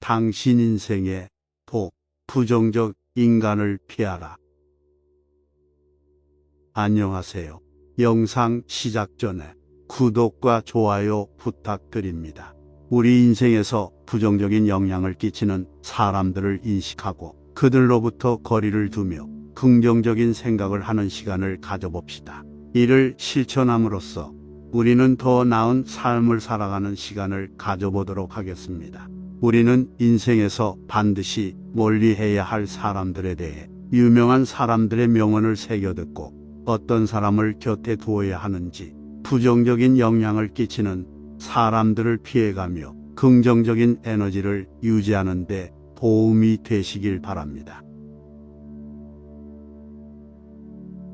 당신 인생의 복, 부정적 인간을 피하라. 안녕하세요. 영상 시작 전에 구독과 좋아요 부탁드립니다. 우리 인생에서 부정적인 영향을 끼치는 사람들을 인식하고 그들로부터 거리를 두며 긍정적인 생각을 하는 시간을 가져봅시다. 이를 실천함으로써 우리는 더 나은 삶을 살아가는 시간을 가져보도록 하겠습니다. 우리는 인생에서 반드시 멀리 해야 할 사람들에 대해 유명한 사람들의 명언을 새겨 듣고 어떤 사람을 곁에 두어야 하는지 부정적인 영향을 끼치는 사람들을 피해가며 긍정적인 에너지를 유지하는 데 도움이 되시길 바랍니다.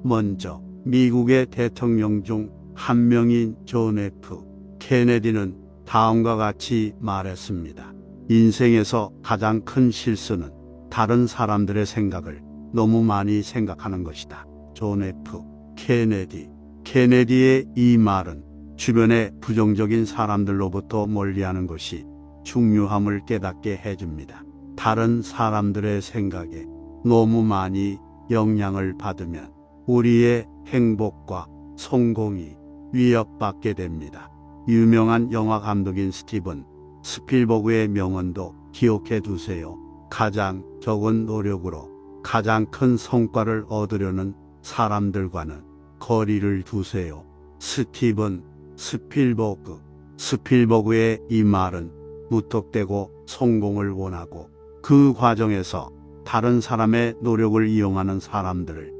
먼저 미국의 대통령 중 한 명인 존 F. 케네디는 다음과 같이 말했습니다. 인생에서 가장 큰 실수는 다른 사람들의 생각을 너무 많이 생각하는 것이다. 존 F. 케네디. 케네디의 이 말은 주변의 부정적인 사람들로부터 멀리하는 것이 중요함을 깨닫게 해줍니다. 다른 사람들의 생각에 너무 많이 영향을 받으면 우리의 행복과 성공이 위협받게 됩니다. 유명한 영화 감독인 스티븐 스필버그의 명언도 기억해 두세요. 가장 적은 노력으로 가장 큰 성과를 얻으려는 사람들과는 거리를 두세요. 스티븐 스필버그 스필버그의 이 말은 무턱대고 성공을 원하고 그 과정에서 다른 사람의 노력을 이용하는 사람들을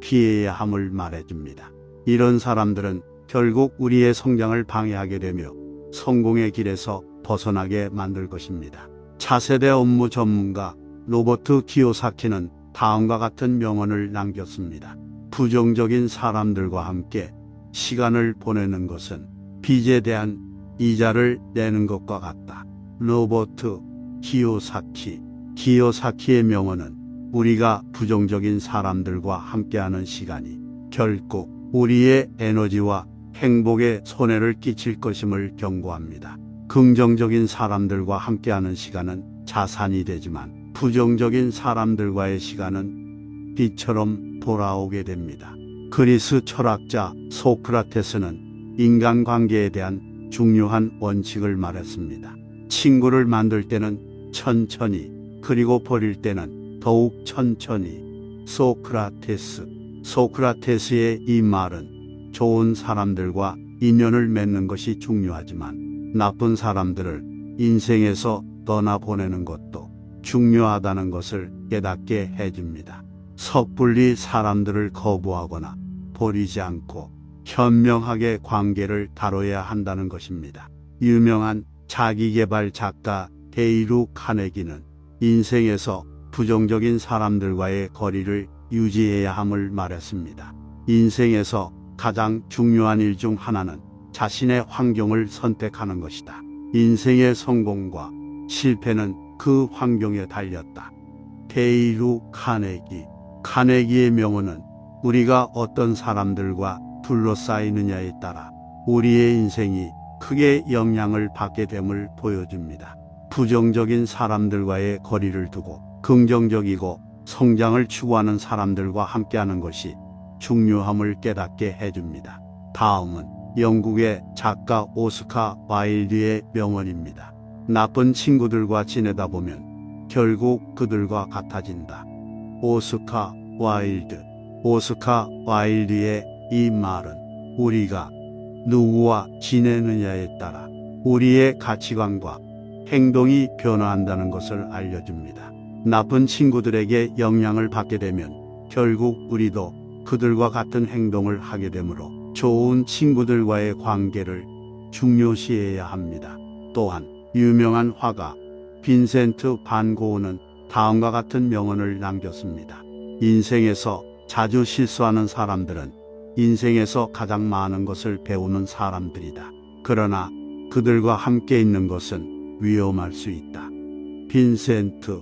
피해야 함을 말해줍니다. 이런 사람들은 결국 우리의 성장을 방해하게 되며 성공의 길에서 벗어나게 만들 것입니다. 차세대 업무 전문가 로버트 키오사키는 다음과 같은 명언을 남겼습니다. 부정적인 사람들과 함께 시간을 보내는 것은 빚에 대한 이자를 내는 것과 같다. 로버트 키오사키 키오사키의 명언은 우리가 부정적인 사람들과 함께하는 시간이 결국 우리의 에너지와 행복에 손해를 끼칠 것임을 경고합니다. 긍정적인 사람들과 함께하는 시간은 자산이 되지만 부정적인 사람들과의 시간은 빛처럼 돌아오게 됩니다. 그리스 철학자 소크라테스는 인간관계에 대한 중요한 원칙을 말했습니다. 친구를 만들 때는 천천히 그리고 버릴 때는 더욱 천천히 소크라테스 소크라테스의 이 말은 좋은 사람들과 인연을 맺는 것이 중요하지만 나쁜 사람들을 인생에서 떠나보내는 것도 중요하다는 것을 깨닫게 해줍니다. 섣불리 사람들을 거부하거나 버리지 않고 현명하게 관계를 다뤄야 한다는 것입니다. 유명한 자기개발 작가 데이루 카네기는 인생에서 부정적인 사람들과의 거리를 유지해야 함을 말했습니다. 인생에서 가장 중요한 일 중 하나는 자신의 환경을 선택하는 것이다. 인생의 성공과 실패는 그 환경에 달렸다. 데이루 카네기. 카네기의 명언은 우리가 어떤 사람들과 둘러싸이느냐에 따라 우리의 인생이 크게 영향을 받게 됨을 보여줍니다. 부정적인 사람들과의 거리를 두고 긍정적이고 성장을 추구하는 사람들과 함께하는 것이 중요함을 깨닫게 해줍니다. 다음은 영국의 작가 오스카 와일드의 명언입니다. 나쁜 친구들과 지내다 보면 결국 그들과 같아진다. 오스카 와일드. 오스카 와일드의 이 말은 우리가 누구와 지내느냐에 따라 우리의 가치관과 행동이 변화한다는 것을 알려줍니다. 나쁜 친구들에게 영향을 받게 되면 결국 우리도 그들과 같은 행동을 하게 되므로 좋은 친구들과의 관계를 중요시해야 합니다. 또한 유명한 화가 빈센트 반 고흐는 다음과 같은 명언을 남겼습니다. 인생에서 자주 실수하는 사람들은 인생에서 가장 많은 것을 배우는 사람들이다. 그러나 그들과 함께 있는 것은 위험할 수 있다. 빈센트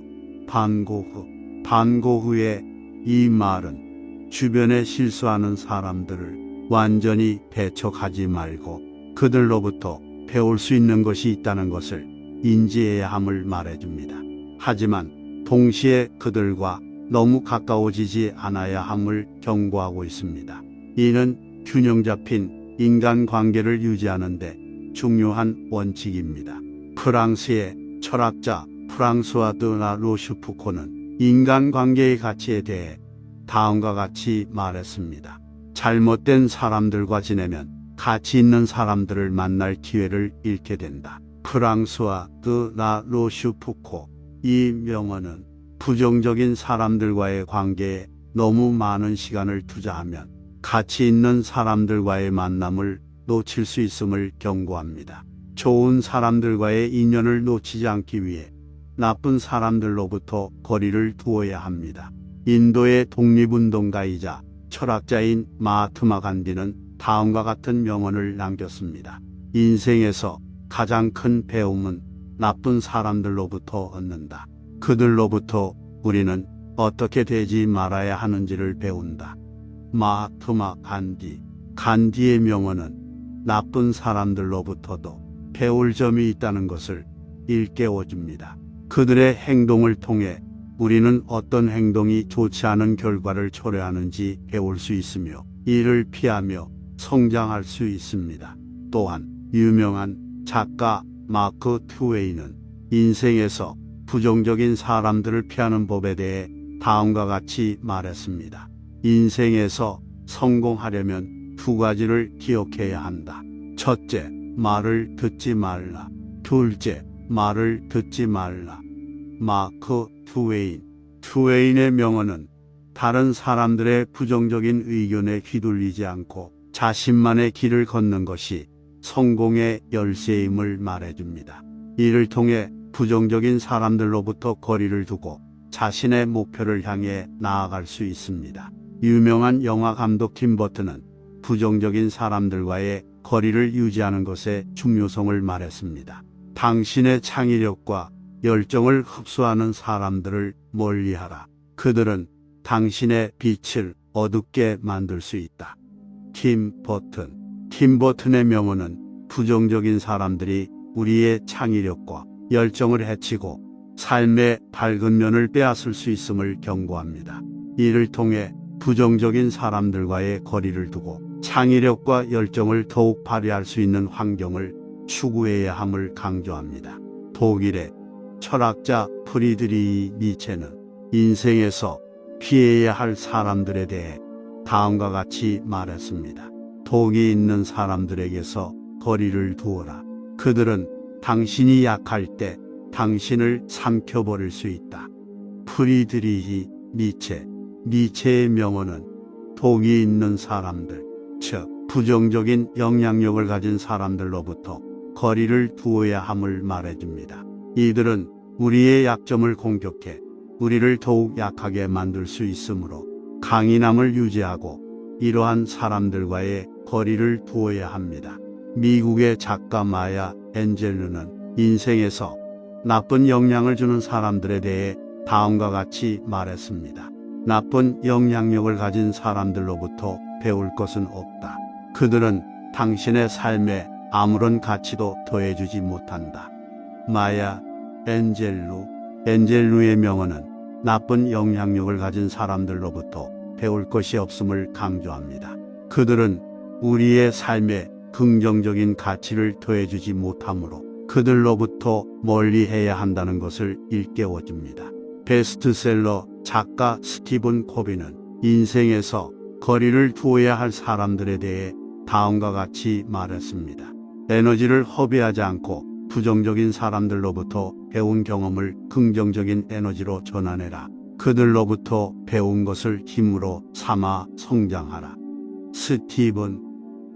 반 고흐 반 고흐의 이 말은 주변에 실수하는 사람들을 완전히 배척하지 말고 그들로부터 배울 수 있는 것이 있다는 것을 인지해야 함을 말해줍니다. 하지만 동시에 그들과 너무 가까워지지 않아야 함을 경고하고 있습니다. 이는 균형 잡힌 인간 관계를 유지하는데 중요한 원칙입니다. 프랑스의 철학자 프랑스와 드나 로슈푸코는 인간 관계의 가치에 대해 다음과 같이 말했습니다. 잘못된 사람들과 지내면 가치 있는 사람들을 만날 기회를 잃게 된다. 프랑스와 드나 로슈 푸코 이 명언은 부정적인 사람들과의 관계에 너무 많은 시간을 투자하면 가치 있는 사람들과의 만남을 놓칠 수 있음을 경고합니다. 좋은 사람들과의 인연을 놓치지 않기 위해 나쁜 사람들로부터 거리를 두어야 합니다. 인도의 독립운동가이자 철학자인 마하트마 간디는 다음과 같은 명언을 남겼습니다. 인생에서 가장 큰 배움은 나쁜 사람들로부터 얻는다. 그들로부터 우리는 어떻게 되지 말아야 하는지를 배운다. 마하트마 간디. 간디의 명언은 나쁜 사람들로부터도 배울 점이 있다는 것을 일깨워줍니다. 그들의 행동을 통해 우리는 어떤 행동이 좋지 않은 결과를 초래하는지 배울 수 있으며 이를 피하며 성장할 수 있습니다. 또한 유명한 작가 마크 트웨이는 인생에서 부정적인 사람들을 피하는 법에 대해 다음과 같이 말했습니다. 인생에서 성공하려면 두 가지를 기억해야 한다. 첫째, 말을 듣지 말라. 둘째, 말을 듣지 말라. 마크 투웨인. 투웨인의 명언은 다른 사람들의 부정적인 의견에 휘둘리지 않고 자신만의 길을 걷는 것이 성공의 열쇠임을 말해줍니다. 이를 통해 부정적인 사람들로부터 거리를 두고 자신의 목표를 향해 나아갈 수 있습니다. 유명한 영화 감독 팀 버튼은 부정적인 사람들과의 거리를 유지하는 것의 중요성을 말했습니다. 당신의 창의력과 열정을 흡수하는 사람들을 멀리하라. 그들은 당신의 빛을 어둡게 만들 수 있다. 팀 버튼. 팀 버튼의 명언은 부정적인 사람들이 우리의 창의력과 열정을 해치고 삶의 밝은 면을 빼앗을 수 있음을 경고합니다. 이를 통해 부정적인 사람들과의 거리를 두고 창의력과 열정을 더욱 발휘할 수 있는 환경을 추구해야 함을 강조합니다. 독일의 철학자 프리드리히 니체는 인생에서 피해야 할 사람들에 대해 다음과 같이 말했습니다. 독이 있는 사람들에게서 거리를 두어라. 그들은 당신이 약할 때 당신을 삼켜버릴 수 있다. 프리드리히 니체. 니체의 명언은 독이 있는 사람들, 즉 부정적인 영향력을 가진 사람들로부터 거리를 두어야 함을 말해줍니다. 이들은 우리의 약점을 공격해 우리를 더욱 약하게 만들 수 있으므로 강인함을 유지하고 이러한 사람들과의 거리를 두어야 합니다. 미국의 작가 마야 엔젤르는 인생에서 나쁜 영향을 주는 사람들에 대해 다음과 같이 말했습니다. 나쁜 영향력을 가진 사람들로부터 배울 것은 없다. 그들은 당신의 삶에 아무런 가치도 더해주지 못한다. 마야 엔젤루 엔젤루의 명언은 나쁜 영향력을 가진 사람들로부터 배울 것이 없음을 강조합니다. 그들은 우리의 삶에 긍정적인 가치를 더해주지 못하므로 그들로부터 멀리 해야 한다는 것을 일깨워줍니다. 베스트셀러 작가 스티븐 코비는 인생에서 거리를 두어야 할 사람들에 대해 다음과 같이 말했습니다. 에너지를 허비하지 않고 부정적인 사람들로부터 배운 경험을 긍정적인 에너지로 전환해라. 그들로부터 배운 것을 힘으로 삼아 성장하라. 스티븐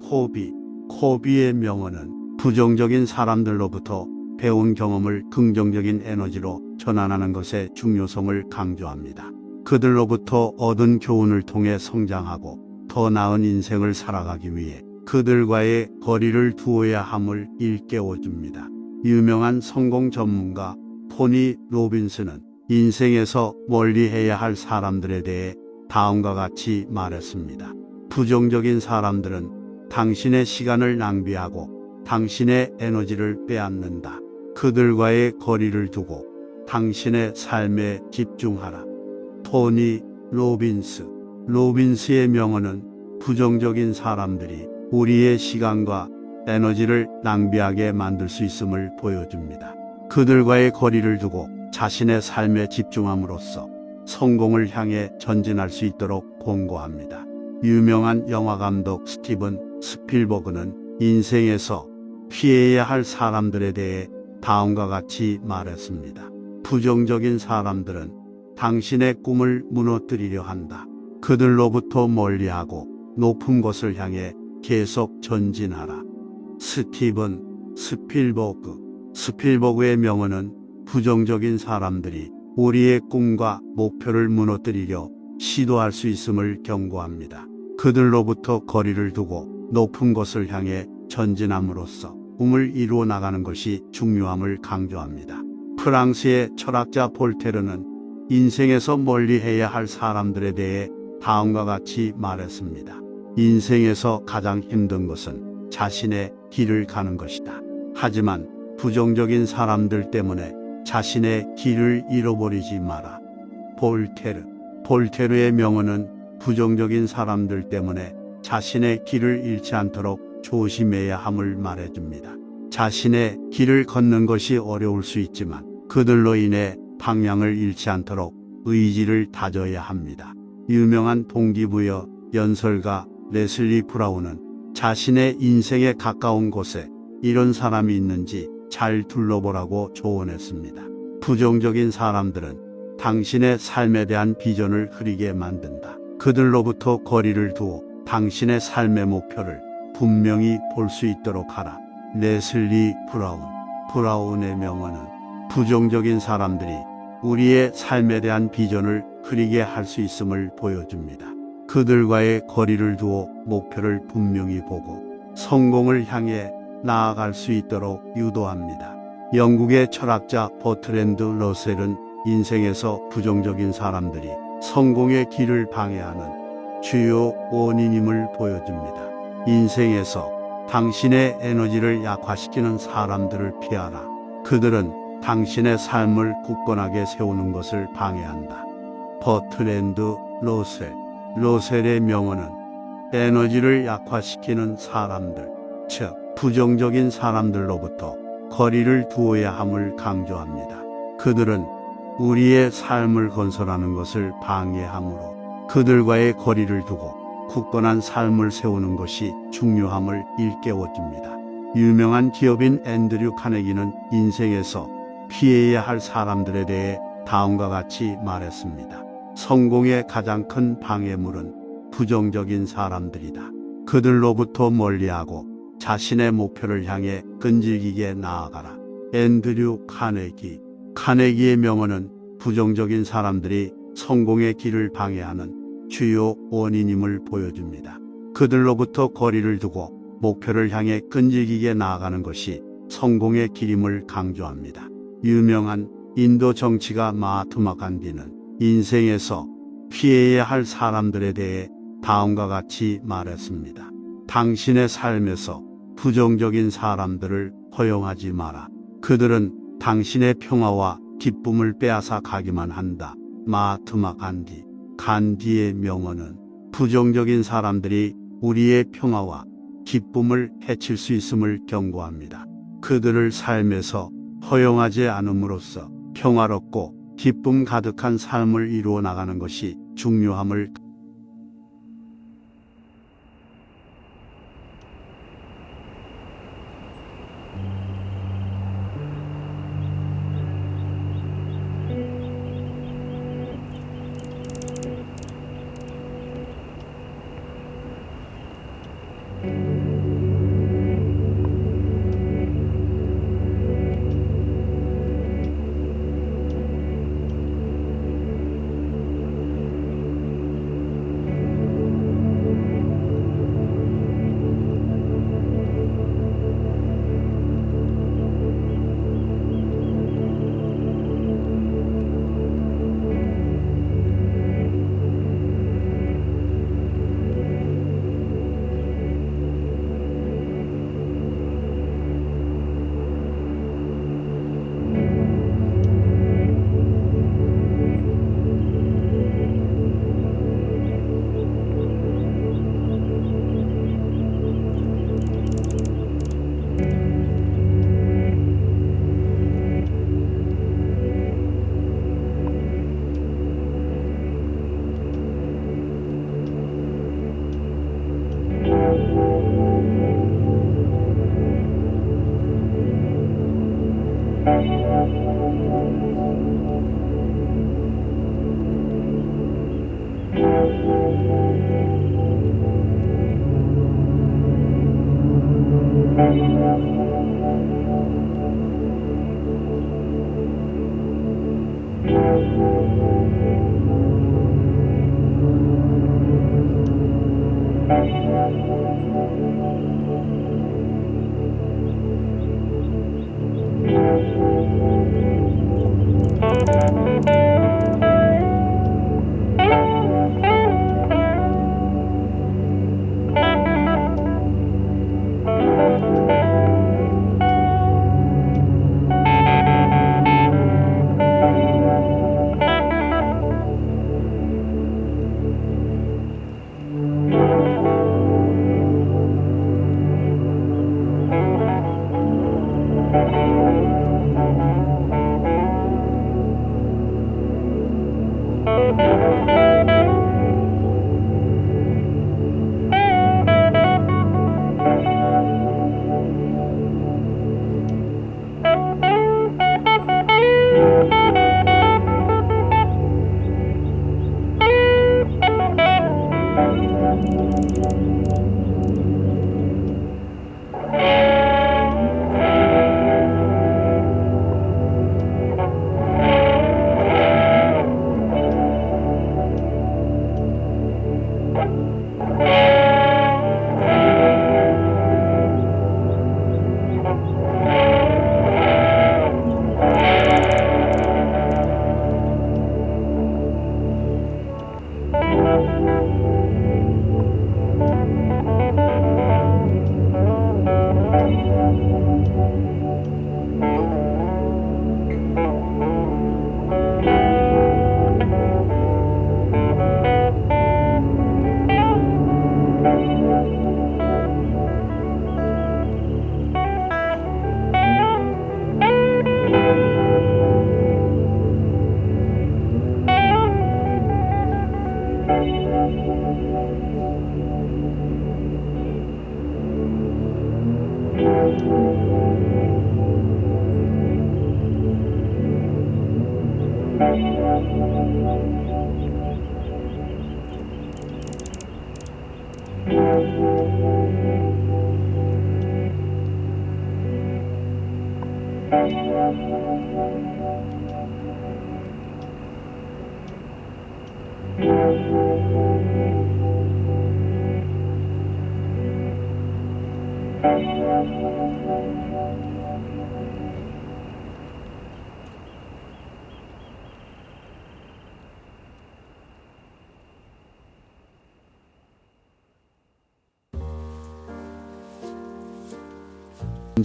코비 코비의 명언은 부정적인 사람들로부터 배운 경험을 긍정적인 에너지로 전환하는 것의 중요성을 강조합니다. 그들로부터 얻은 교훈을 통해 성장하고 더 나은 인생을 살아가기 위해 그들과의 거리를 두어야 함을 일깨워줍니다. 유명한 성공 전문가 토니 로빈스는 인생에서 멀리 해야 할 사람들에 대해 다음과 같이 말했습니다. 부정적인 사람들은 당신의 시간을 낭비하고 당신의 에너지를 빼앗는다. 그들과의 거리를 두고 당신의 삶에 집중하라. 토니 로빈스. 로빈스의 명언은 부정적인 사람들이 우리의 시간과 에너지를 낭비하게 만들 수 있음을 보여줍니다. 그들과의 거리를 두고 자신의 삶에 집중함으로써 성공을 향해 전진할 수 있도록 권고합니다. 유명한 영화 감독 스티븐 스필버그는 인생에서 피해야 할 사람들에 대해 다음과 같이 말했습니다. 부정적인 사람들은 당신의 꿈을 무너뜨리려 한다. 그들로부터 멀리하고 높은 곳을 향해 계속 전진하라. 스티븐 스필버그 스필버그의 명언은 부정적인 사람들이 우리의 꿈과 목표를 무너뜨리려 시도할 수 있음을 경고합니다. 그들로부터 거리를 두고 높은 곳을 향해 전진함으로써 꿈을 이루어 나가는 것이 중요함을 강조합니다. 프랑스의 철학자 볼테르는 인생에서 멀리 해야 할 사람들에 대해 다음과 같이 말했습니다. 인생에서 가장 힘든 것은 자신의 길을 가는 것이다. 하지만 부정적인 사람들 때문에 자신의 길을 잃어버리지 마라. 볼테르. 볼테르의 명언은 부정적인 사람들 때문에 자신의 길을 잃지 않도록 조심해야 함을 말해줍니다. 자신의 길을 걷는 것이 어려울 수 있지만 그들로 인해 방향을 잃지 않도록 의지를 다져야 합니다. 유명한 동기부여 연설가 레슬리 브라운은 자신의 인생에 가까운 곳에 이런 사람이 있는지 잘 둘러보라고 조언했습니다. 부정적인 사람들은 당신의 삶에 대한 비전을 흐리게 만든다. 그들로부터 거리를 두어 당신의 삶의 목표를 분명히 볼 수 있도록 하라. 레슬리 브라운. 브라운의 명언은 부정적인 사람들이 우리의 삶에 대한 비전을 흐리게 할 수 있음을 보여줍니다. 그들과의 거리를 두어 목표를 분명히 보고 성공을 향해 나아갈 수 있도록 유도합니다. 영국의 철학자 버트랜드 러셀은 인생에서 부정적인 사람들이 성공의 길을 방해하는 주요 원인임을 보여줍니다. 인생에서 당신의 에너지를 약화시키는 사람들을 피하라. 그들은 당신의 삶을 굳건하게 세우는 것을 방해한다. 버트랜드 로셀. 로셀의 명언은 에너지를 약화시키는 사람들, 즉, 부정적인 사람들로부터 거리를 두어야 함을 강조합니다. 그들은 우리의 삶을 건설하는 것을 방해하므로 그들과의 거리를 두고 굳건한 삶을 세우는 것이 중요함을 일깨워줍니다. 유명한 기업인 앤드류 카네기는 인생에서 피해야 할 사람들에 대해 다음과 같이 말했습니다. 성공의 가장 큰 방해물은 부정적인 사람들이다. 그들로부터 멀리하고 자신의 목표를 향해 끈질기게 나아가라. 앤드류 카네기. 카네기의 명언은 부정적인 사람들이 성공의 길을 방해하는 주요 원인임을 보여줍니다. 그들로부터 거리를 두고 목표를 향해 끈질기게 나아가는 것이 성공의 길임을 강조합니다. 유명한 인도 정치가 마하트마 간디는 인생에서 피해야 할 사람들에 대해 다음과 같이 말했습니다. 당신의 삶에서 부정적인 사람들을 허용하지 마라. 그들은 당신의 평화와 기쁨을 빼앗아 가기만 한다. 마하트마 간디. 간디의 명언은 부정적인 사람들이 우리의 평화와 기쁨을 해칠 수 있음을 경고합니다. 그들을 삶에서 허용하지 않음으로써 평화롭고 기쁨 가득한 삶을 이루어 나가는 것이 중요함을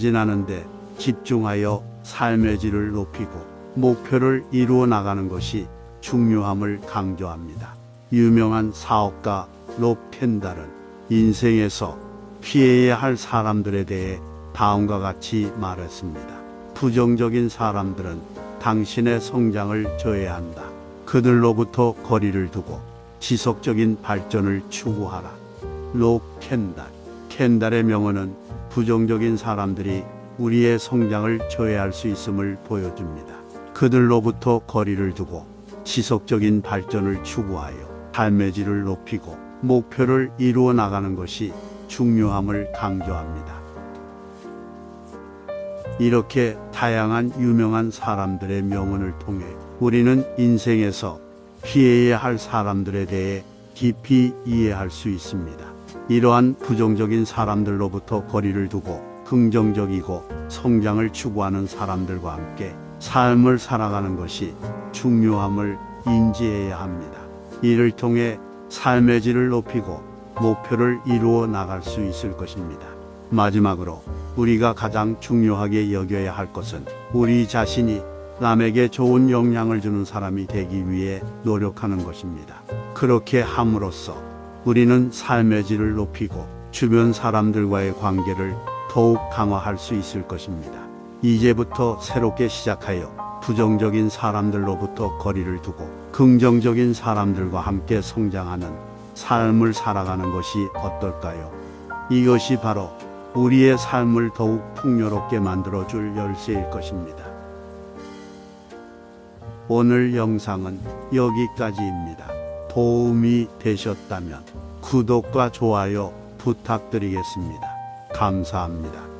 진하는데 집중하여 삶의 질을 높이고 목표를 이루어 나가는 것이 중요함을 강조합니다. 유명한 사업가 롭 켄달은 인생에서 피해야 할 사람들에 대해 다음과 같이 말했습니다. 부정적인 사람들은 당신의 성장을 저해한다. 그들로부터 거리를 두고 지속적인 발전을 추구하라. 롭 켄달. 켄달의 명언은 부정적인 사람들이 우리의 성장을 저해할 수 있음을 보여줍니다. 그들로부터 거리를 두고 지속적인 발전을 추구하여 삶의 질을 높이고 목표를 이루어 나가는 것이 중요함을 강조합니다. 이렇게 다양한 유명한 사람들의 명언을 통해 우리는 인생에서 피해야 할 사람들에 대해 깊이 이해할 수 있습니다. 이러한 부정적인 사람들로부터 거리를 두고 긍정적이고 성장을 추구하는 사람들과 함께 삶을 살아가는 것이 중요함을 인지해야 합니다. 이를 통해 삶의 질을 높이고 목표를 이루어 나갈 수 있을 것입니다. 마지막으로 우리가 가장 중요하게 여겨야 할 것은 우리 자신이 남에게 좋은 영향을 주는 사람이 되기 위해 노력하는 것입니다. 그렇게 함으로써 우리는 삶의 질을 높이고 주변 사람들과의 관계를 더욱 강화할 수 있을 것입니다. 이제부터 새롭게 시작하여 부정적인 사람들로부터 거리를 두고 긍정적인 사람들과 함께 성장하는 삶을 살아가는 것이 어떨까요? 이것이 바로 우리의 삶을 더욱 풍요롭게 만들어줄 열쇠일 것입니다. 오늘 영상은 여기까지입니다. 도움이 되셨다면 구독과 좋아요 부탁드리겠습니다. 감사합니다.